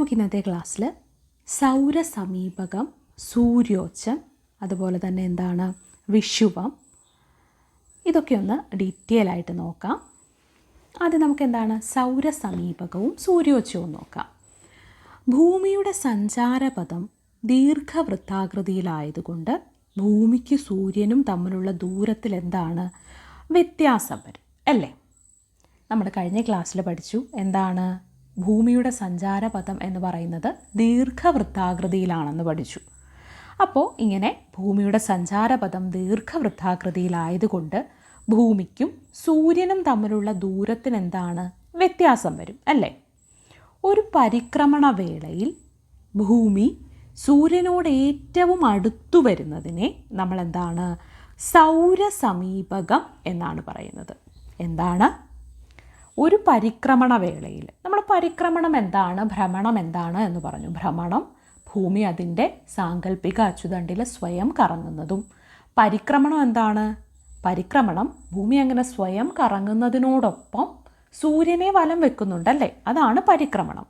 നമുക്ക് ഇന്നത്തെ ക്ലാസ്സിൽ സൗരസമീപകം സൂര്യോച്ചം അതുപോലെ തന്നെ എന്താണ് വിഷുവം ഇതൊക്കെ ഒന്ന് ഡീറ്റെയിൽ ആയിട്ട് നോക്കാം. ആദ്യം നമുക്ക് എന്താണ് സൗരസമീപകവും സൂര്യോച്ചവും നോക്കാം. ഭൂമിയുടെ സഞ്ചാരപഥം ദീർഘവൃത്താകൃതിയിലായതുകൊണ്ട് ഭൂമിക്ക് സൂര്യനും തമ്മിലുള്ള ദൂരത്തിൽ എന്താണ് വ്യത്യാസം വരും അല്ലേ? നമ്മൾ കഴിഞ്ഞ ക്ലാസ്സിൽ പഠിച്ചു എന്താണ് ഭൂമിയുടെ സഞ്ചാരപഥം എന്ന് പറയുന്നത് ദീർഘവൃത്താകൃതിയിലാണെന്ന് പഠിച്ചു. അപ്പോൾ ഇങ്ങനെ ഭൂമിയുടെ സഞ്ചാരപഥം ദീർഘവൃത്താകൃതിയിലായതുകൊണ്ട് ഭൂമിക്കും സൂര്യനും തമ്മിലുള്ള ദൂരത്തിന് എന്താണ് വ്യത്യാസം വരും അല്ലേ? ഒരു പരിക്രമണ വേളയിൽ ഭൂമി സൂര്യനോട് ഏറ്റവും അടുത്തു വരുന്നതിനെ നമ്മൾ എന്താണ് സൗരസമീപകം എന്നാണ് പറയുന്നത്. എന്താണ്? ഒരു പരിക്രമണ വേളയിൽ. നമ്മൾ പരിക്രമണം എന്താണ്? ഭ്രമണം എന്താണ് എന്ന് പറഞ്ഞു. ഭ്രമണം ഭൂമി അതിന്റെ സാങ്കല്പിക അച്ചുതണ്ടിൽ സ്വയം കറങ്ങുന്നതും. പരിക്രമണം എന്താണ്? പരിക്രമണം ഭൂമി അങ്ങനെ സ്വയം കറങ്ങുന്നതിനോടൊപ്പം സൂര്യനെ വലം വെക്കുന്നുണ്ടല്ലേ? അതാണ് പരിക്രമണം.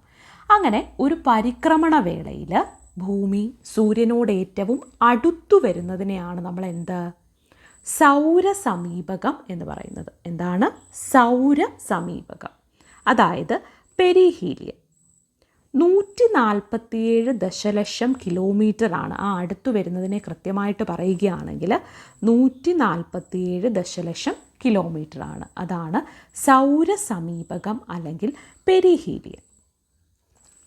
അങ്ങനെ ഒരു പരിക്രമണ വേളയിൽ ഭൂമി സൂര്യനോട് ഏറ്റവും അടുത്തു വരുന്നതിനെയാണ് നമ്മൾ എന്ത് സൗരസമീപകം എന്ന് പറയുന്നത്. എന്താണ്? സൗരസമീപകം. അതായത് പെരിഹീലിയൻ നൂറ്റി നാൽപ്പത്തിയേഴ് ദശലക്ഷം കിലോമീറ്ററാണ് ആ അടുത്ത് വരുന്നതിനെ കൃത്യമായിട്ട് പറയുകയാണെങ്കിൽ നൂറ്റി നാൽപ്പത്തിയേഴ് ദശലക്ഷം കിലോമീറ്ററാണ് അതാണ് സൗരസമീപകം അല്ലെങ്കിൽ പെരിഹീലിയൻ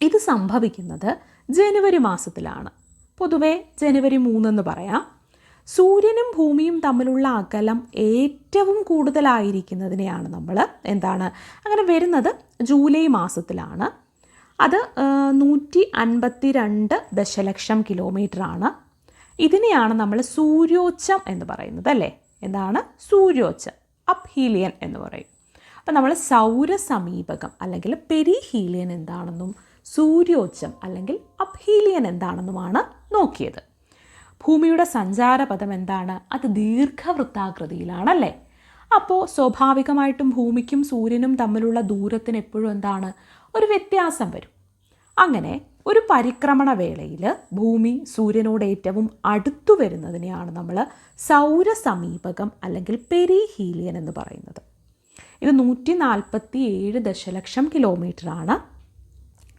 ഇത് സംഭവിക്കുന്നത് ജനുവരി മാസത്തിലാണ്. പൊതുവേ ജനുവരി മൂന്നെന്ന് പറയാം. സൂര്യനും ഭൂമിയും തമ്മിലുള്ള അകലം ഏറ്റവും കൂടുതലായിരിക്കുന്നതിനെയാണ് നമ്മൾ എന്താണ് അങ്ങനെ വരുന്നത് ജൂലൈ മാസത്തിലാണ്. അത് നൂറ്റി അൻപത്തി രണ്ട് ദശലക്ഷം കിലോമീറ്ററാണ്. ഇതിനെയാണ് നമ്മൾ സൂര്യോച്ചം എന്ന് പറയുന്നത് അല്ലേ? എന്താണ്? സൂര്യോച്ചം അപ്ഹീലിയൻ എന്ന് പറയും. അപ്പം നമ്മൾ സൗരസമീപകം അല്ലെങ്കിൽ പെരിഹീലിയൻ എന്താണെന്നും സൂര്യോച്ചം അല്ലെങ്കിൽ അപ്ഹീലിയൻ എന്താണെന്നുമാണ് നോക്കിയത്. ഭൂമിയുടെ സഞ്ചാരപഥം എന്താണ്? അത് ദീർഘവൃത്താകൃതിയിലാണല്ലേ? അപ്പോൾ സ്വാഭാവികമായിട്ടും ഭൂമിക്കും സൂര്യനും തമ്മിലുള്ള ദൂരത്തിന് എപ്പോഴും എന്താണ്? ഒരു വ്യത്യാസം വരും. അങ്ങനെ ഒരു പരിക്രമണ വേളയിൽ ഭൂമി സൂര്യനോട് ഏറ്റവും അടുത്തു വരുന്നതിനെയാണ് നമ്മൾ സൗരസമീപകം അല്ലെങ്കിൽ പെരിഹീലിയൻ എന്ന് പറയുന്നത്. ഇത് നൂറ്റി നാൽപ്പത്തി ഏഴ് ദശലക്ഷം കിലോമീറ്ററാണ്.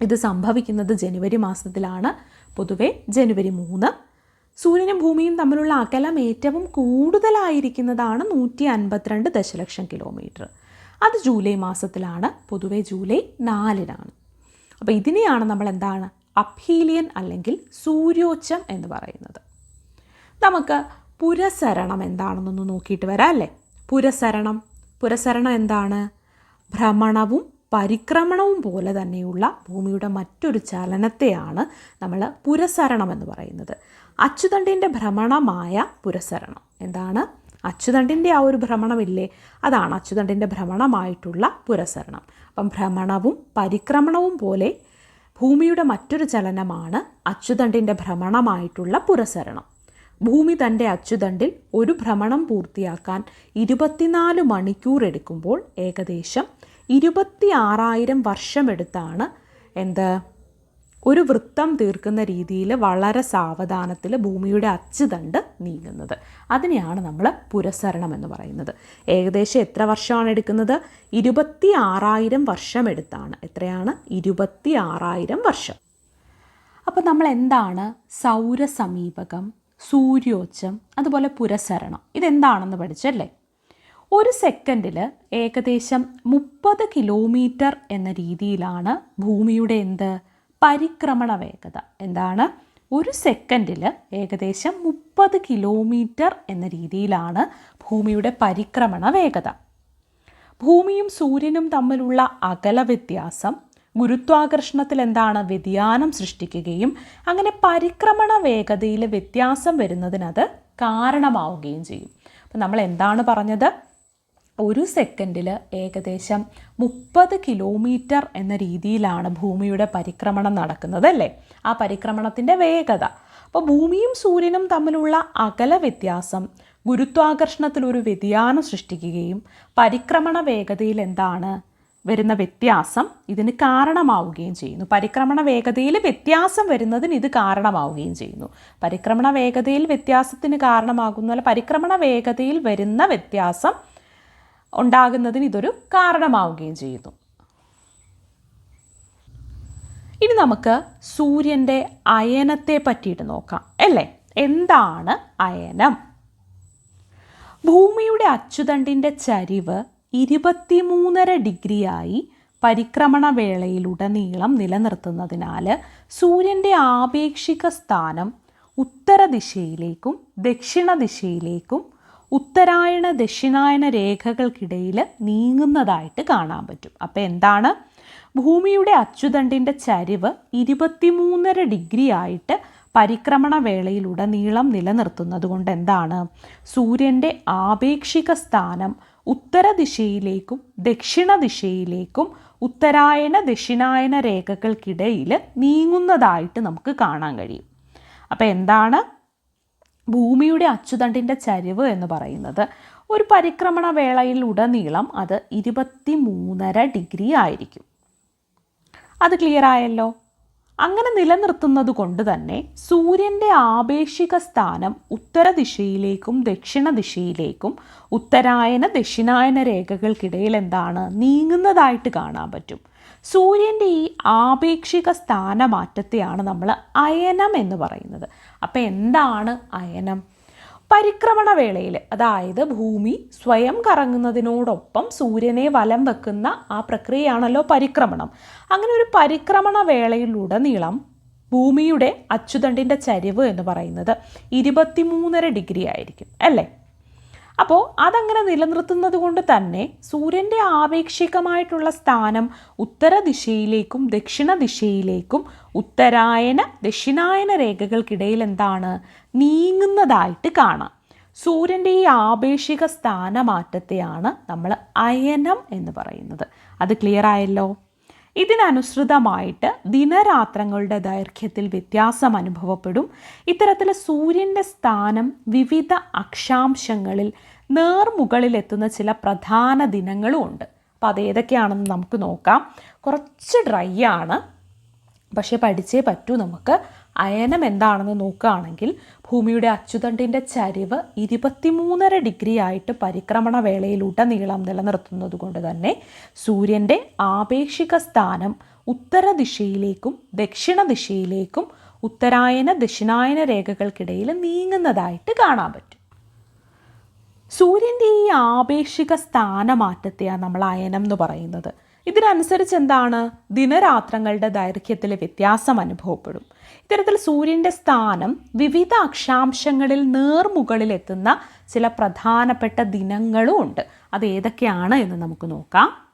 ഇത് സംഭവിക്കുന്നത് ജനുവരി മാസത്തിലാണ്. പൊതുവെ ജനുവരി മൂന്ന് സൂര്യനും ഭൂമിയും തമ്മിലുള്ള അകലം ഏറ്റവും കൂടുതലായിരിക്കുന്നതാണ് നൂറ്റി അൻപത്തിരണ്ട് ദശലക്ഷം കിലോമീറ്റർ. അത് ജൂലൈ മാസത്തിലാണ് പൊതുവെ ജൂലൈ നാലിനാണ്. അപ്പോൾ ഇതിനെയാണ് നമ്മൾ എന്താണ്? അപ്ഹീലിയൻ അല്ലെങ്കിൽ സൂര്യോച്ചം എന്ന് പറയുന്നത്. നമുക്ക് പുരസരണം എന്താണെന്നൊന്ന് നോക്കിയിട്ട് വരാം അല്ലേ? പുരസരണം. പുരസരണം എന്താണ്? ഭ്രമണവും പരിക്രമണവും പോലെ തന്നെയുള്ള ഭൂമിയുടെ മറ്റൊരു ചലനത്തെയാണ് നമ്മൾ പുരസരണം എന്ന് പറയുന്നത്. അച്ചുതണ്ടിന്റെ ഭ്രമണമായ പുരസരണം. എന്താണ്? അച്ചുതണ്ടിന്റെ ആ ഒരു ഭ്രമണമില്ലേ? അതാണ് അച്ചുതണ്ടിന്റെ ഭ്രമണമായിട്ടുള്ള പുരസരണം. അപ്പം ഭ്രമണവും പരിക്രമണവും പോലെ ഭൂമിയുടെ മറ്റൊരു ചലനമാണ് അച്ചുതണ്ടിന്റെ ഭ്രമണമായിട്ടുള്ള പുരസരണം. ഭൂമി തന്റെ അച്ചുതണ്ടിൽ ഒരു ഭ്രമണം പൂർത്തിയാക്കാൻ ഇരുപത്തിനാല് മണിക്കൂർ എടുക്കുമ്പോൾ ഏകദേശം ഇരുപത്തി ആറായിരം വർഷമെടുത്താണ് എന്ത്? ഒരു വൃത്തം തീർക്കുന്ന രീതിയിൽ വളരെ സാവധാനത്തിൽ ഭൂമിയുടെ അച്ചുതണ്ട് നീങ്ങുന്നത്. അതിനെയാണ് നമ്മൾ പുരസരണം എന്ന് പറയുന്നത്. ഏകദേശം എത്ര വർഷമാണ് എടുക്കുന്നത്? ഇരുപത്തി ആറായിരം വർഷം എടുത്താണ്. എത്രയാണ്? ഇരുപത്തി ആറായിരം വർഷം. അപ്പോൾ നമ്മൾ എന്താണ്? സൗരസമീപകം സൂര്യോച്ചം അതുപോലെ പുരസരണം. ഇതെന്താണെന്ന് പഠിച്ചല്ലേ? ഒരു സെക്കൻഡിൽ ഏകദേശം മുപ്പത് കിലോമീറ്റർ എന്ന രീതിയിലാണ് ഭൂമിയുടെ എന്ത്? പരിക്രമണ വേഗത എന്താണ്? ഒരു സെക്കൻഡിൽ ഏകദേശം മുപ്പത് കിലോമീറ്റർ എന്ന രീതിയിലാണ് ഭൂമിയുടെ പരിക്രമണ വേഗത ഭൂമിയും സൂര്യനും തമ്മിലുള്ള അകല വ്യത്യാസം ഗുരുത്വാകർഷണത്തിൽ എന്താണ് വ്യതിയാനം സൃഷ്ടിക്കുകയും അങ്ങനെ പരിക്രമണ വേഗതയിൽ വ്യത്യാസം വരുന്നതിനത് കാരണമാവുകയും ചെയ്യും. അപ്പം നമ്മൾ എന്താണ് പറഞ്ഞത്? ഒരു സെക്കൻഡിൽ ഏകദേശം മുപ്പത് കിലോമീറ്റർ എന്ന രീതിയിലാണ് ഭൂമിയുടെ പരിക്രമണം നടക്കുന്നത് അല്ലേ? ആ പരിക്രമണത്തിന്റെ വേഗത. അപ്പോൾ ഭൂമിയും സൂര്യനും തമ്മിലുള്ള അകല വ്യത്യാസം ഗുരുത്വാകർഷണത്തിൽ ഒരു വ്യതിയാനം സൃഷ്ടിക്കുകയും പരിക്രമണ വേഗതയിൽ എന്താണ് വരുന്ന വ്യത്യാസം ഇതിന് കാരണമാവുകയും ചെയ്യുന്നു. പരിക്രമണ വേഗതയിൽ വ്യത്യാസം വരുന്നതിന് ഇത് കാരണമാവുകയും ചെയ്യുന്നു. പരിക്രമണ വേഗതയിൽ വ്യത്യാസത്തിന് കാരണമാകുന്ന പരിക്രമണ വേഗതയിൽ വരുന്ന വ്യത്യാസം ഉണ്ടാകുന്നതിന് ഇതൊരു കാരണമാവുകയും ചെയ്യുന്നു. ഇനി നമുക്ക് സൂര്യന്റെ അയനത്തെ പറ്റിയിട്ട് നോക്കാം അല്ലേ? എന്താണ് അയനം? ഭൂമിയുടെ അച്ചുതണ്ടിന്റെ ചരിവ് ഇരുപത്തിമൂന്നര ഡിഗ്രിയായി പരിക്രമണ വേളയിലുടനീളം നിലനിർത്തുന്നതിനാൽ സൂര്യന്റെ ആപേക്ഷിക സ്ഥാനം ഉത്തരദിശയിലേക്കും ദക്ഷിണ ദിശയിലേക്കും ഉത്തരായണ ദക്ഷിണായന രേഖകൾക്കിടയിൽ നീങ്ങുന്നതായിട്ട് കാണാൻ പറ്റും. അപ്പോൾ എന്താണ്? ഭൂമിയുടെ അച്ചുതണ്ടിന്റെ ചരിവ് ഇരുപത്തിമൂന്നര ഡിഗ്രി ആയിട്ട് പരിക്രമണ വേളയിലുടനീളം നിലനിർത്തുന്നത് കൊണ്ട് എന്താണ്? സൂര്യന്റെ ആപേക്ഷിക സ്ഥാനം ഉത്തര ദിശയിലേക്കും ദക്ഷിണ ദിശയിലേക്കും ഉത്തരായണ ദക്ഷിണായന രേഖകൾക്കിടയിൽ നീങ്ങുന്നതായിട്ട് നമുക്ക് കാണാൻ കഴിയും. അപ്പോൾ എന്താണ്? ഭൂമിയുടെ അച്ചുതണ്ടിന്റെ ചരിവ് എന്ന് പറയുന്നത്. ഒരു പരിക്രമണ വേളയിൽ ഉടനീളം അത് ഇരുപത്തി മൂന്നര ഡിഗ്രി ആയിരിക്കും. അത് ക്ലിയർ ആയല്ലോ? അങ്ങനെ നിലനിർത്തുന്നത് കൊണ്ട് തന്നെ സൂര്യന്റെ ആപേക്ഷിക സ്ഥാനം ഉത്തര ദിശയിലേക്കും ദക്ഷിണ ദിശയിലേക്കും ഉത്തരായന ദക്ഷിണായന രേഖകൾക്കിടയിൽ എന്താണ്? നീങ്ങുന്നതായിട്ട് കാണാൻ പറ്റും. സൂര്യന്റെ ഈ ആപേക്ഷിക സ്ഥാനമാറ്റത്തെയാണ് നമ്മൾ അയനം എന്ന് പറയുന്നത്. അപ്പോൾ എന്താണ് അയനം? പരിക്രമണ വേളയിൽ അതായത് ഭൂമി സ്വയം കറങ്ങുന്നതിനോടൊപ്പം സൂര്യനെ വലം വെക്കുന്ന ആ പ്രക്രിയയാണല്ലോ പരിക്രമണം. അങ്ങനെ ഒരു പരിക്രമണ വേളയിലുടനീളം ഭൂമിയുടെ അച്ചുതണ്ടിന്റെ ചരിവ് എന്ന് പറയുന്നത് ഇരുപത്തിമൂന്നര ഡിഗ്രി ആയിരിക്കും അല്ലേ? അപ്പോൾ അതങ്ങനെ നിലനിർത്തുന്നത് കൊണ്ട് തന്നെ സൂര്യന്റെ ആപേക്ഷികമായിട്ടുള്ള സ്ഥാനം ഉത്തര ദിശയിലേക്കും ദക്ഷിണ ദിശയിലേക്കും ഉത്തരായന ദക്ഷിണായന രേഖകൾക്കിടയിൽ എന്താണ്? നീങ്ങുന്നതായിട്ട് കാണാം. സൂര്യന്റെ ഈ ആപേക്ഷിക സ്ഥാനമാറ്റത്തെയാണ് നമ്മൾ അയനം എന്ന് പറയുന്നത്. അത് ക്ലിയർ ആയല്ലോ? ഇതിനനുസൃതമായിട്ട് ദിനരാത്രങ്ങളുടെ ദൈർഘ്യത്തിൽ വ്യത്യാസം അനുഭവപ്പെടും. ഇത്തരത്തിൽ സൂര്യന്റെ സ്ഥാനം വിവിധ അക്ഷാംശങ്ങളിൽ നേർമുകളിലെത്തുന്ന ചില പ്രധാന ദിനങ്ങളും ഉണ്ട്. അപ്പോൾ അതേതൊക്കെയാണെന്ന് നമുക്ക് നോക്കാം. കുറച്ച് ഡ്രൈ ആണ്. പക്ഷേ പഠിച്ചേ പറ്റൂ നമുക്ക്. അയനം എന്താണെന്ന് നോക്കുകയാണെങ്കിൽ ഭൂമിയുടെ അച്ചുതണ്ടിന്റെ ചരിവ് ഇരുപത്തിമൂന്നര ഡിഗ്രി ആയിട്ട് പരിക്രമണ വേളയിലുടനീളം നിലനിർത്തുന്നത് കൊണ്ട് തന്നെ സൂര്യന്റെ ആപേക്ഷിക സ്ഥാനം ഉത്തര ദിശയിലേക്കും ദക്ഷിണ ദിശയിലേക്കും ഉത്തരായന ദക്ഷിണായന രേഖകൾക്കിടയിൽ നീങ്ങുന്നതായിട്ട് കാണാൻ പറ്റും. സൂര്യന്റെ ഈ ആപേക്ഷിക സ്ഥാനമാറ്റത്തെയാണ് നമ്മൾ അയനം എന്ന് പറയുന്നത്. ഇതിനനുസരിച്ച് എന്താണ്? ദിനരാത്രങ്ങളുടെ ദൈർഘ്യത്തിൽ വ്യത്യാസം അനുഭവപ്പെടും. ഇത്തരത്തിൽ സൂര്യന്റെ സ്ഥാനം വിവിധ അക്ഷാംശങ്ങളിൽ നേർമുകളിലെത്തുന്ന ചില പ്രധാനപ്പെട്ട ദിനങ്ങളും ഉണ്ട്. അത് ഏതൊക്കെയാണ് എന്ന് നമുക്ക് നോക്കാം.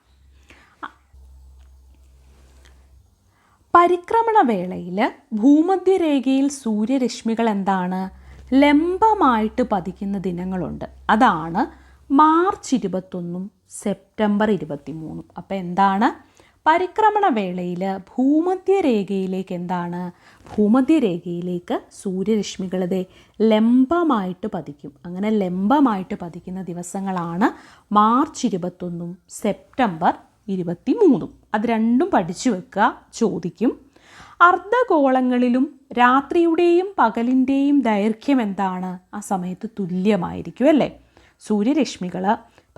പരിക്രമണ വേളയിൽ ഭൂമധ്യരേഖയിൽ സൂര്യരശ്മികൾ എന്താണ്? ലംബമായിട്ട് പതിക്കുന്ന ദിനങ്ങളുണ്ട്. അതാണ് മാർച്ച് ഇരുപത്തൊന്നും സെപ്റ്റംബർ ഇരുപത്തി മൂന്നും അപ്പോൾ എന്താണ്? പരിക്രമണ വേളയിൽ ഭൂമധ്യരേഖയിലേക്ക് എന്താണ്? ഭൂമധ്യരേഖയിലേക്ക് സൂര്യരശ്മികളതെ ലംബമായിട്ട് പതിക്കും. അങ്ങനെ ലംബമായിട്ട് പതിക്കുന്ന ദിവസങ്ങളാണ് മാർച്ച് ഇരുപത്തൊന്നും സെപ്റ്റംബർ ഇരുപത്തി മൂന്നും അത് രണ്ടും പഠിച്ചു വെക്കുക ചോദിക്കും. അർദ്ധഗോളങ്ങളിലും രാത്രിയുടെയും പകലിന്റെയും ദൈർഘ്യം എന്താണ്? ആ സമയത്ത് തുല്യമായിരിക്കും അല്ലേ? സൂര്യരശ്മികൾ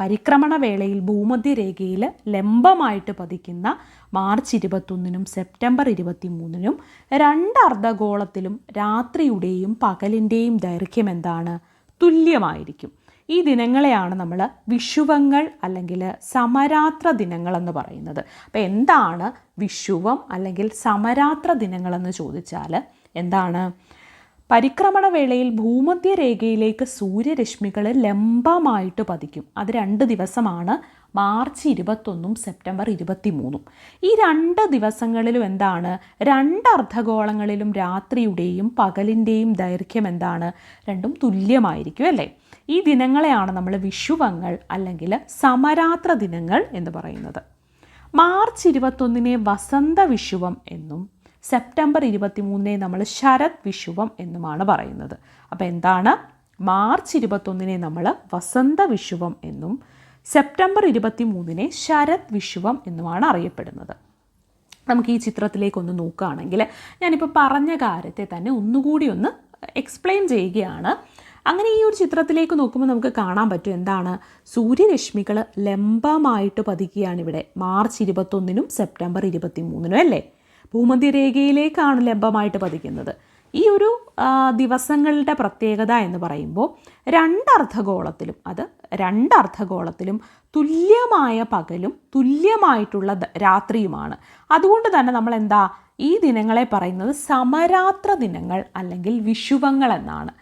പരിക്രമണ വേളയിൽ ഭൂമധ്യരേഖയിൽ ലംബമായിട്ട് പതിക്കുന്ന മാർച്ച് ഇരുപത്തൊന്നിനും സെപ്റ്റംബർ ഇരുപത്തി മൂന്നിനും രണ്ട് അർദ്ധഗോളത്തിലും രാത്രിയുടെയും പകലിന്റെയും ദൈർഘ്യം എന്താണ്? തുല്യമായിരിക്കും. ഈ ദിനങ്ങളെയാണ് നമ്മൾ വിഷുവങ്ങൾ അല്ലെങ്കിൽ സമരാത്ര ദിനങ്ങളെന്ന് പറയുന്നത്. അപ്പോൾ എന്താണ് വിഷുവം അല്ലെങ്കിൽ സമരാത്ര ദിനങ്ങളെന്ന് ചോദിച്ചാൽ എന്താണ്? പരിക്രമണ വേളയിൽ ഭൂമധ്യരേഖയിലേക്ക് സൂര്യരശ്മികൾ ലംബമായിട്ട് പതിക്കും. അത് രണ്ട് ദിവസമാണ്. മാർച്ച് ഇരുപത്തൊന്നും സെപ്റ്റംബർ ഇരുപത്തി മൂന്നും ഈ രണ്ട് ദിവസങ്ങളിലും എന്താണ്? രണ്ട് അർദ്ധഗോളങ്ങളിലും രാത്രിയുടെയും പകലിന്റെയും ദൈർഘ്യം എന്താണ്? രണ്ടും തുല്യമായിരിക്കും അല്ലേ? ഈ ദിനങ്ങളെയാണ് നമ്മൾ വിഷുവങ്ങൾ അല്ലെങ്കിൽ സമരാത്ര ദിനങ്ങൾ എന്ന് പറയുന്നത്. മാർച്ച് ഇരുപത്തൊന്നിനെ വസന്ത വിഷുവം എന്നും സെപ്റ്റംബർ ഇരുപത്തി മൂന്നിനെ നമ്മൾ ശരത് വിഷുവം എന്നുമാണ് പറയുന്നത്. അപ്പോൾ എന്താണ്? മാർച്ച് ഇരുപത്തൊന്നിനെ നമ്മൾ വസന്ത വിഷുവം എന്നും സെപ്റ്റംബർ ഇരുപത്തി മൂന്നിനെ ശരത് വിഷുവം എന്നുമാണ് അറിയപ്പെടുന്നത്. നമുക്ക് ഈ ചിത്രത്തിലേക്കൊന്ന് നോക്കുകയാണെങ്കിൽ ഞാനിപ്പോൾ പറഞ്ഞ കാര്യത്തെ തന്നെ ഒന്നുകൂടി ഒന്ന് എക്സ്പ്ലെയിൻ ചെയ്യുകയാണ്. അങ്ങനെ ഈ ഒരു ചിത്രത്തിലേക്ക് നോക്കുമ്പോൾ നമുക്ക് കാണാൻ പറ്റും എന്താണ്? സൂര്യരശ്മികൾ ലംബമായിട്ട് പതിക്കുകയാണ് ഇവിടെ. മാർച്ച് ഇരുപത്തൊന്നിനും സെപ്റ്റംബർ ഇരുപത്തി മൂന്നിനും അല്ലേ? ഭൂമധ്യരേഖയിലേക്കാണ് ലംബമായിട്ട് പതിക്കുന്നത്. ഈ ഒരു ദിവസങ്ങളുടെ പ്രത്യേകത എന്ന് പറയുമ്പോൾ രണ്ടർദ്ധഗോളത്തിലും അത് രണ്ടർദ്ധഗോളത്തിലും തുല്യമായ പകലും തുല്യമായിട്ടുള്ള രാത്രിയുമാണ്. അതുകൊണ്ട് തന്നെ നമ്മൾ എന്താ ഈ ദിനങ്ങളെ പറയുന്നത് സമരാത്ര ദിനങ്ങൾ അല്ലെങ്കിൽ വിഷുവങ്ങൾ എന്നാണ്.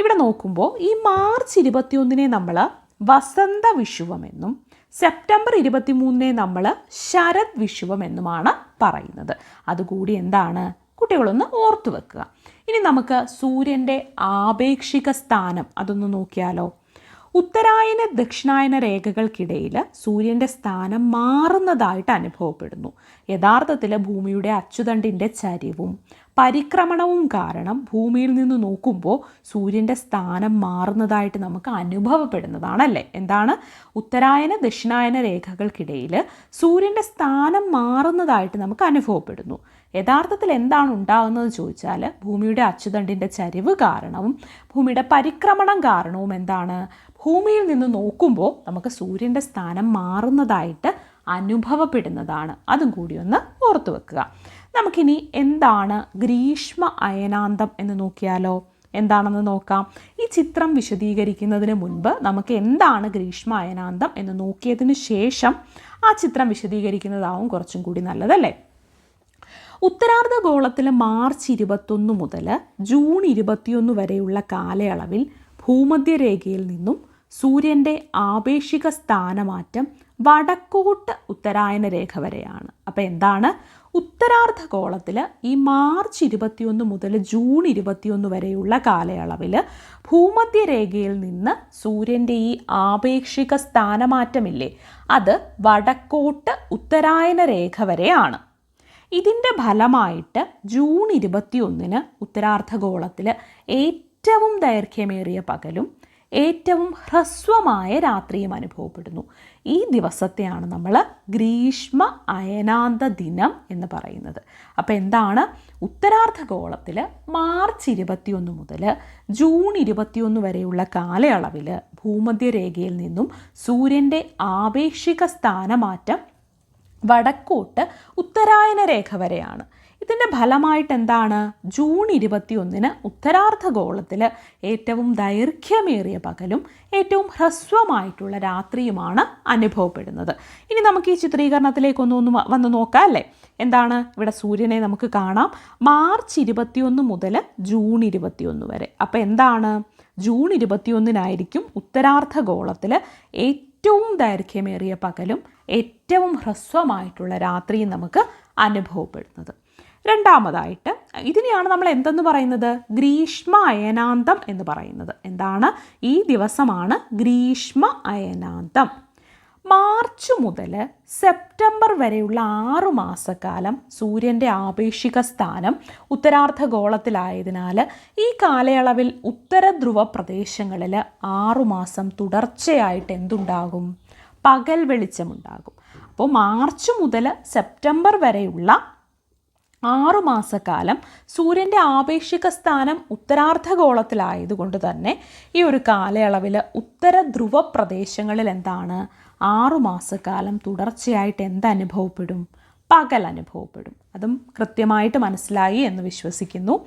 ഇവിടെ നോക്കുമ്പോൾ ഈ മാർച്ച് ഇരുപത്തിയൊന്നിനെ നമ്മൾ വസന്ത വിഷുവം എന്നും സെപ്റ്റംബർ ഇരുപത്തിമൂന്നിനെ നമ്മൾ ശരത് വിഷുവം എന്നുമാണ് പറയുന്നത്. അതുകൂടി എന്താണ്? കുട്ടികളൊന്ന് ഓർത്തു വെക്കുക. ഇനി നമുക്ക് സൂര്യന്റെ ആപേക്ഷിക സ്ഥാനം അതൊന്ന് നോക്കിയാലോ. ഉത്തരായന ദക്ഷിണായന രേഖകൾക്കിടയിൽ സൂര്യന്റെ സ്ഥാനം മാറുന്നതായിട്ട് അനുഭവപ്പെടുന്നു. യഥാർത്ഥത്തിൽ ഭൂമിയുടെ അച്ചുതണ്ടിന്റെ ചരിവും പരിക്രമണവും കാരണം ഭൂമിയിൽ നിന്ന് നോക്കുമ്പോൾ സൂര്യന്റെ സ്ഥാനം മാറുന്നതായിട്ട് നമുക്ക് അനുഭവപ്പെടുന്നതാണല്ലേ? എന്താണ്? ഉത്തരായന ദക്ഷിണായന രേഖകൾക്കിടയിൽ സൂര്യന്റെ സ്ഥാനം മാറുന്നതായിട്ട് നമുക്ക് അനുഭവപ്പെടുന്നു. യഥാർത്ഥത്തിൽ എന്താണ് ഉണ്ടാകുന്നത് ചോദിച്ചാൽ ഭൂമിയുടെ അച്ചുതണ്ടിന്റെ ചരിവ് കാരണവും ഭൂമിയുടെ പരിക്രമണം കാരണവും എന്താണ്? ഭൂമിയിൽ നിന്ന് നോക്കുമ്പോൾ നമുക്ക് സൂര്യന്റെ സ്ഥാനം മാറുന്നതായിട്ട് അനുഭവപ്പെടുന്നതാണ്. അതും കൂടി ഒന്ന് ഓർത്തു വെക്കുക. നമുക്കിനി എന്താണ് ഗ്രീഷ്മ അയനാന്തം എന്ന് നോക്കിയാലോ? എന്താണെന്ന് നോക്കാം. ഈ ചിത്രം വിശദീകരിക്കുന്നതിന് മുൻപ് നമുക്ക് എന്താണ് ഗ്രീഷ്മ അയനാന്തം എന്ന് നോക്കിയതിന് ശേഷം ആ ചിത്രം വിശദീകരിക്കുന്നതാവും കുറച്ചും കൂടി നല്ലതല്ലേ? ഉത്തരാർദ്ധഗോളത്തിൽ മാർച്ച് ഇരുപത്തൊന്ന് മുതൽ ജൂൺ ഇരുപത്തിയൊന്ന് വരെയുള്ള കാലയളവിൽ ഭൂമധ്യരേഖയിൽ നിന്നും സൂര്യന്റെ ആപേക്ഷിക സ്ഥാനമാറ്റം വടക്കോട്ട് ഉത്തരായന രേഖ വരെയാണ്. അപ്പോൾ എന്താണ്? ഉത്തരാർദ്ധഗോളത്തിൽ ഈ മാർച്ച് ഇരുപത്തിയൊന്ന് മുതൽ ജൂൺ ഇരുപത്തിയൊന്ന് വരെയുള്ള കാലയളവിൽ ഭൂമധ്യരേഖയിൽ നിന്ന് സൂര്യന്റെ ഈ ആപേക്ഷിക സ്ഥാനമാറ്റമില്ലേ? അത് വടക്കോട്ട് ഉത്തരായന രേഖ വരെയാണ്. ഇതിന്റെ ഫലമായിട്ട് ജൂൺ ഇരുപത്തിയൊന്നിന് ഉത്തരാർദ്ധഗോളത്തിൽ ഏറ്റവും ദൈർഘ്യമേറിയ പകലും ഏറ്റവും ഹ്രസ്വമായ രാത്രിയും അനുഭവപ്പെടുന്നു. ഈ ദിവസത്തെയാണ് നമ്മൾ ഗ്രീഷ്മ അയനാന്ത ദിനം എന്ന് പറയുന്നത്. അപ്പോൾ എന്താണ്? ഉത്തരാർദ്ധഗോളത്തിൽ മാർച്ച് ഇരുപത്തിയൊന്ന് മുതൽ ജൂൺ ഇരുപത്തിയൊന്ന് വരെയുള്ള കാലയളവിൽ ഭൂമധ്യരേഖയിൽ നിന്നും സൂര്യന്റെ ആപേക്ഷിക സ്ഥാനമാറ്റം വടക്കോട്ട് ഉത്തരായന രേഖ വരെയാണ്. ഇതിന്റെ ഫലമായിട്ട് എന്താണ് ജൂൺ ഇരുപത്തിയൊന്നിന് ഉത്തരാർദ്ധഗോളത്തിൽ ഏറ്റവും ദൈർഘ്യമേറിയ പകലും ഏറ്റവും ഹ്രസ്വമായിട്ടുള്ള രാത്രിയുമാണ് അനുഭവപ്പെടുന്നത്. ഇനി നമുക്ക് ഈ ചിത്രീകരണത്തിലേക്കൊന്ന് ഒന്ന് വന്ന് നോക്കാം അല്ലേ? എന്താണ് ഇവിടെ സൂര്യനെ നമുക്ക് കാണാം. മാർച്ച് ഇരുപത്തിയൊന്ന് മുതൽ ജൂൺ ഇരുപത്തിയൊന്ന് വരെ. അപ്പോൾ എന്താണ്? ജൂൺ ഇരുപത്തിയൊന്നിനായിരിക്കും ഉത്തരാർദ്ധഗോളത്തിൽ ഏറ്റവും ദൈർഘ്യമേറിയ പകലും ഏറ്റവും ഹ്രസ്വമായിട്ടുള്ള രാത്രിയും നമുക്ക് അനുഭവപ്പെടുന്നത്. രണ്ടാമതായിട്ട് ഇതിനെയാണ് നമ്മൾ എന്തെന്ന് പറയുന്നത്? ഗ്രീഷ്മ അയനാന്തം എന്ന് പറയുന്നത്. എന്താണ്? ഈ ദിവസമാണ് ഗ്രീഷ്മ അയനാന്തം മാർച്ച് മുതൽ സെപ്റ്റംബർ വരെയുള്ള ആറു മാസക്കാലം സൂര്യന്റെ ആപേക്ഷിക സ്ഥാനം ഉത്തരാർദ്ധഗോളത്തിലായതിനാൽ ഈ കാലയളവിൽ ഉത്തര ധ്രുവ പ്രദേശങ്ങളിൽ ആറുമാസം തുടർച്ചയായിട്ട് എന്തുണ്ടാകും? പകൽ വെളിച്ചമുണ്ടാകും. അപ്പോൾ മാർച്ച് മുതൽ സെപ്റ്റംബർ വരെയുള്ള ആറു മാസക്കാലം സൂര്യന്റെ ആപേക്ഷിക സ്ഥാനം ഉത്തരാർദ്ധഗോളത്തിലായതുകൊണ്ട് തന്നെ ഈ ഒരു കാലയളവിൽ ഉത്തര ധ്രുവ പ്രദേശങ്ങളിൽ എന്താണ്? ആറുമാസക്കാലം തുടർച്ചയായിട്ട് എന്തനുഭവപ്പെടും പകൽ അനുഭവപ്പെടും. അതും കൃത്യമായിട്ട് മനസ്സിലായി എന്ന് വിശ്വസിക്കുന്നു.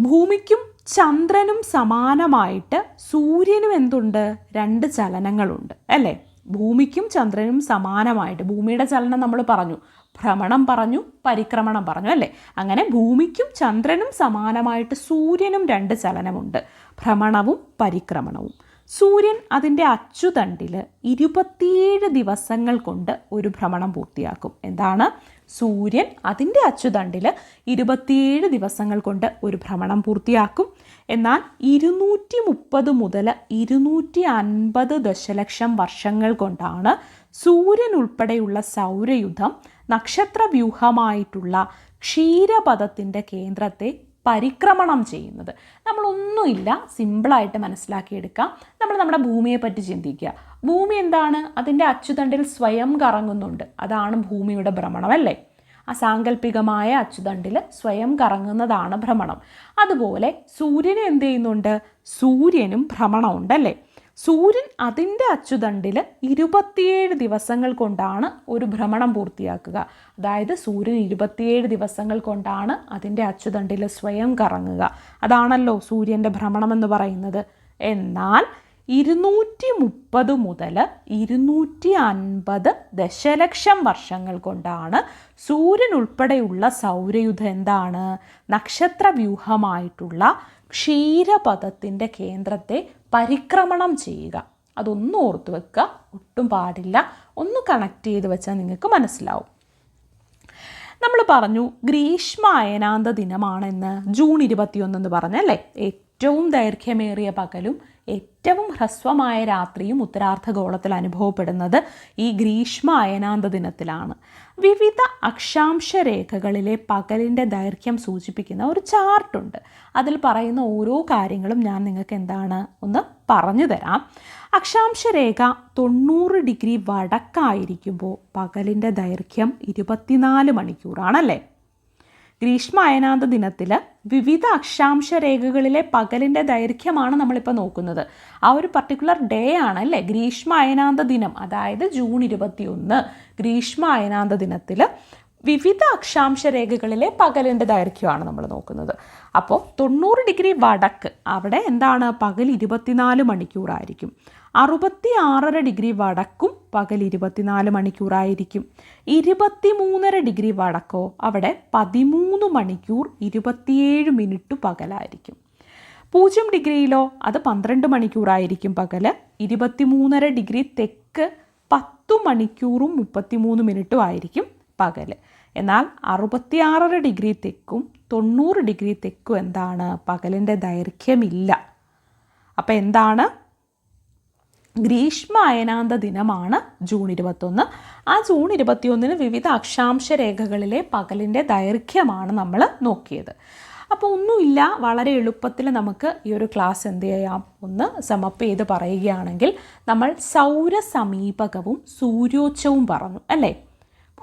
ഭൂമിക്കും ചന്ദ്രനും സമാനമായിട്ട് സൂര്യനും എന്തുണ്ട്? രണ്ട് ചലനങ്ങളുണ്ട് അല്ലേ? ഭൂമിക്കും ചന്ദ്രനും സമാനമായിട്ട് ഭൂമിയുടെ ചലനം നമ്മൾ പറഞ്ഞു. ഭ്രമണം പറഞ്ഞു പരിക്രമണം പറഞ്ഞു അല്ലേ? അങ്ങനെ ഭൂമിക്കും ചന്ദ്രനും സമാനമായിട്ട് സൂര്യനും രണ്ട് ചലനമുണ്ട്. ഭ്രമണവും പരിക്രമണവും. സൂര്യൻ അതിന്റെ അച്ചുതണ്ടിൽ ഇരുപത്തിയേഴ് ദിവസങ്ങൾ കൊണ്ട് ഒരു ഭ്രമണം പൂർത്തിയാക്കും. എന്താണ്? സൂര്യൻ അതിന്റെ അച്ചുതണ്ടിൽ ഇരുപത്തിയേഴ് ദിവസങ്ങൾ കൊണ്ട് ഒരു ഭ്രമണം പൂർത്തിയാക്കും. എന്നാൽ ഇരുന്നൂറ്റി മുപ്പത് മുതൽ ഇരുന്നൂറ്റി അൻപത് ദശലക്ഷം വർഷങ്ങൾ കൊണ്ടാണ് സൂര്യൻ ഉൾപ്പെടെയുള്ള സൗരയുധം നക്ഷത്രവ്യൂഹമായിട്ടുള്ള ക്ഷീരപഥത്തിന്റെ കേന്ദ്രത്തെ പരിക്രമണം ചെയ്യുന്നത്. നമ്മളൊന്നുമില്ല സിമ്പിളായിട്ട് മനസ്സിലാക്കിയെടുക്കാം. നമ്മൾ നമ്മുടെ ഭൂമിയെ പറ്റി ചിന്തിക്കുക. ഭൂമി എന്താണ്? അതിന്റെ അച്ചുതണ്ടിൽ സ്വയം കറങ്ങുന്നുണ്ട്. അതാണ് ഭൂമിയുടെ ഭ്രമണം അല്ലേ? ആ സാങ്കല്പികമായ അച്ചുതണ്ടിൽ സ്വയം കറങ്ങുന്നതാണ് ഭ്രമണം. അതുപോലെ സൂര്യന് എന്ത് ചെയ്യുന്നുണ്ട്? സൂര്യനും ഭ്രമണമുണ്ട് അല്ലേ? സൂര്യൻ അതിന്റെ അച്ചുതണ്ടിൽ ഇരുപത്തിയേഴ് ദിവസങ്ങൾ കൊണ്ടാണ് ഒരു ഭ്രമണം പൂർത്തിയാക്കുക. അതായത് സൂര്യൻ ഇരുപത്തിയേഴ് ദിവസങ്ങൾ കൊണ്ടാണ് അതിന്റെ അച്ചുതണ്ടിൽ സ്വയം കറങ്ങുക. അതാണല്ലോ സൂര്യന്റെ ഭ്രമണം എന്ന് പറയുന്നത്. എന്നാൽ ഇരുന്നൂറ്റി മുപ്പത് മുതൽ ഇരുന്നൂറ്റി അൻപത് ദശലക്ഷം വർഷങ്ങൾ കൊണ്ടാണ് സൂര്യൻ ഉൾപ്പെടെയുള്ള സൗരയുധ എന്താണ്? നക്ഷത്ര വ്യൂഹമായിട്ടുള്ള ക്ഷീരപഥത്തിന്റെ കേന്ദ്രത്തെ പരിക്രമണം ചെയ്യുക. അതൊന്നും ഓർത്ത് വെക്കുക. ഒട്ടും പാടില്ല. ഒന്ന് കണക്ട് ചെയ്ത് വെച്ചാൽ നിങ്ങൾക്ക് മനസ്സിലാവും. നമ്മൾ പറഞ്ഞു ഗ്രീഷ്മ അയനാന്ത ദിനമാണെന്ന്. ജൂൺ ഇരുപത്തിയൊന്ന് എന്ന് പറഞ്ഞല്ലേ? ഏറ്റവും ദൈർഘ്യമേറിയ പകലും ഏറ്റവും ഹ്രസ്വമായ രാത്രിയും ഉത്തരാർദ്ധഗോളത്തിൽ അനുഭവപ്പെടുന്നത് ഈ ഗ്രീഷ്മ അയനാന്ത ദിനത്തിലാണ്. വിവിധ അക്ഷാംശ രേഖകളിലെ പകലിന്റെ ദൈർഘ്യം സൂചിപ്പിക്കുന്ന ഒരു ചാർട്ടുണ്ട്. അതിൽ പറയുന്ന ഓരോ കാര്യങ്ങളും ഞാൻ നിങ്ങൾക്ക് എന്താണ് ഒന്ന് പറഞ്ഞു തരാം. അക്ഷാംശരേഖ തൊണ്ണൂറ് ഡിഗ്രി വടക്കായിരിക്കുമ്പോൾ പകലിന്റെ ദൈർഘ്യം ഇരുപത്തിനാല് മണിക്കൂറാണല്ലേ? ഗ്രീഷ്മ അയനാന്ത ദിനത്തിൽ വിവിധ അക്ഷാംശ രേഖകളിലെ പകലിന്റെ ദൈർഘ്യമാണ് നമ്മളിപ്പോൾ നോക്കുന്നത്. ആ ഒരു പർട്ടിക്കുലർ ഡേ ആണ് അല്ലേ? ഗ്രീഷ്മ അയനാന്ത ദിനം. അതായത് ജൂൺ ഇരുപത്തിയൊന്ന് ഗ്രീഷ്മ അയനാന്ത ദിനത്തിൽ വിവിധ അക്ഷാംശ രേഖകളിലെ പകലിന്റെ ദൈർഘ്യമാണ് നമ്മൾ നോക്കുന്നത്. അപ്പോൾ തൊണ്ണൂറ് ഡിഗ്രി വടക്ക് അവിടെ എന്താണ്? പകൽ ഇരുപത്തിനാല് മണിക്കൂറായിരിക്കും. അറുപത്തി ആറര ഡിഗ്രി വടക്കും പകൽ ഇരുപത്തിനാല് മണിക്കൂറായിരിക്കും. ഇരുപത്തി മൂന്നര ഡിഗ്രി വടക്കോ അവിടെ പതിമൂന്ന് മണിക്കൂർ ഇരുപത്തിയേഴ് മിനിറ്റ് പകലായിരിക്കും. പൂജ്യം ഡിഗ്രിയിലോ അത് പന്ത്രണ്ട് മണിക്കൂറായിരിക്കും പകൽ ഇരുപത്തിമൂന്നര ഡിഗ്രി തെക്ക് പത്തു മണിക്കൂറും മുപ്പത്തിമൂന്ന് മിനിറ്റും ആയിരിക്കും പകൽ എന്നാൽ അറുപത്തിയാറര ഡിഗ്രി തെക്കും തൊണ്ണൂറ് ഡിഗ്രി തെക്കും എന്താണ്? പകലിന്റെ ദൈർഘ്യമില്ല. അപ്പോൾ എന്താണ്? ഗ്രീഷ്മ അയനാന്ത ദിനമാണ് ജൂൺ ഇരുപത്തൊന്ന്. ആ ജൂൺ ഇരുപത്തിയൊന്നിന് വിവിധ അക്ഷാംശ രേഖകളിലെ പകലിന്റെ ദൈർഘ്യമാണ് നമ്മൾ നോക്കിയത്. അപ്പോൾ ഒന്നുമില്ല വളരെ എളുപ്പത്തിൽ നമുക്ക് ഈ ഒരു ക്ലാസ് എന്ത് ചെയ്യാം? ഒന്ന് സമപ്പ് ചെയ്ത് പറയുകയാണെങ്കിൽ നമ്മൾ സൗരസമീപകവും സൂര്യോച്ചവും പറഞ്ഞു അല്ലേ?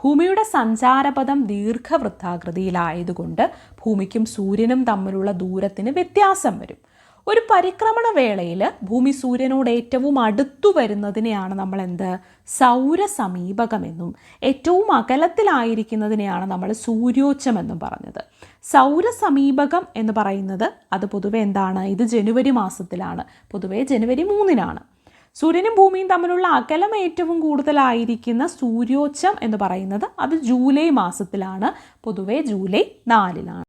ഭൂമിയുടെ സഞ്ചാരപഥം ദീർഘവൃത്താകൃതിയിലായതുകൊണ്ട് ഭൂമിക്കും സൂര്യനും തമ്മിലുള്ള ദൂരത്തിന് വ്യത്യാസം വരും. ഒരു പരിക്രമണ വേളയിൽ ഭൂമി സൂര്യനോട് ഏറ്റവും അടുത്തു വരുന്നതിനെയാണ് നമ്മൾ എന്ത് സൗരസമീപകമെന്നും ഏറ്റവും അകലത്തിലായിരിക്കുന്നതിനെയാണ് നമ്മൾ സൂര്യോച്ചം എന്നും പറഞ്ഞത്. സൗരസമീപകം എന്ന് പറയുന്നത് അത് പൊതുവെ എന്താണ്? ഇത് ജനുവരി മാസത്തിലാണ്. പൊതുവെ ജനുവരി മൂന്നിനാണ്. സൂര്യനും ഭൂമിയും തമ്മിലുള്ള അകലം ഏറ്റവും കൂടുതലായിരിക്കുന്ന സൂര്യോച്ചം എന്ന് പറയുന്നത് അത് ജൂലൈ മാസത്തിലാണ്. പൊതുവെ ജൂലൈ നാലിലാണ്